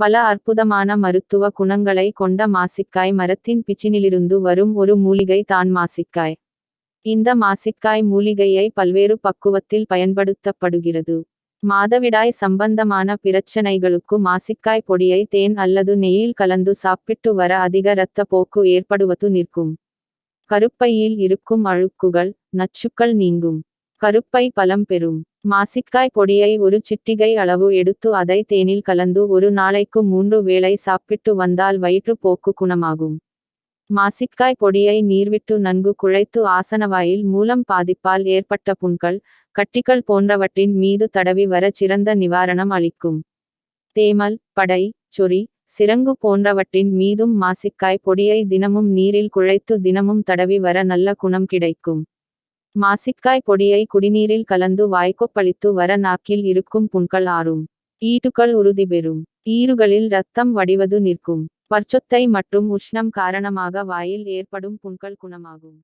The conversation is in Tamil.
பல அற்புதமான மருத்துவ குணங்களை கொண்ட மாசிக்காய் மரத்தின் பிச்சினிலிருந்து வரும் ஒரு மூலிகை தான் மாசிக்காய். இந்த மாசிக்காய் மூலிகையை பல்வேறு பக்குவத்தில் பயன்படுத்தப்படுகிறது. மாதவிடாய் சம்பந்தமான பிரச்சனைகளுக்கு மாசிக்காய் பொடியை தேன் அல்லது நெய்யில் கலந்து சாப்பிட்டு வர அதிக இரத்த போக்கு ஏற்படுவது நிற்கும். கருப்பையில் இருக்கும் அழுக்குகள் நச்சுக்கள் நீங்கும். கருப்பை பலம் பெறும். மாசிக்காய் பொடியை ஒரு சிட்டிகை அளவு எடுத்து அதை தேனில் கலந்து ஒரு நாளைக்கு மூன்று வேளை சாப்பிட்டு வந்தால் வயிற்றுப்போக்கு குணமாகும். மாசிக்காய் பொடியை நீர்விட்டு நன்கு குழைத்து ஆசனவாயில் மூலம் பாதிப்பால் ஏற்பட்ட புண்கள் கட்டிகள் போன்றவற்றின் மீது தடவி வர சிறந்த நிவாரணம் அளிக்கும். தேமல் படை சொறி சிரங்கு போன்றவற்றின் மீதும் மாசிக்காய் பொடியை தினமும் நீரில் குழைத்து தினமும் தடவி வர நல்ல குணம் கிடைக்கும். மாசிக்காய் பொடியை குடிநீரில் கலந்து வாய்க்கொப்பளித்து வர நாக்கில் இருக்கும் புண்கள் ஆறும். ஈட்டுக்கள் உறுதி பெறும். ஈறுகளில் ரத்தம் வடிவது நிற்கும். பற்சொத்தை மற்றும் உஷ்ணம் காரணமாக வாயில் ஏற்படும் புண்கள் குணமாகும்.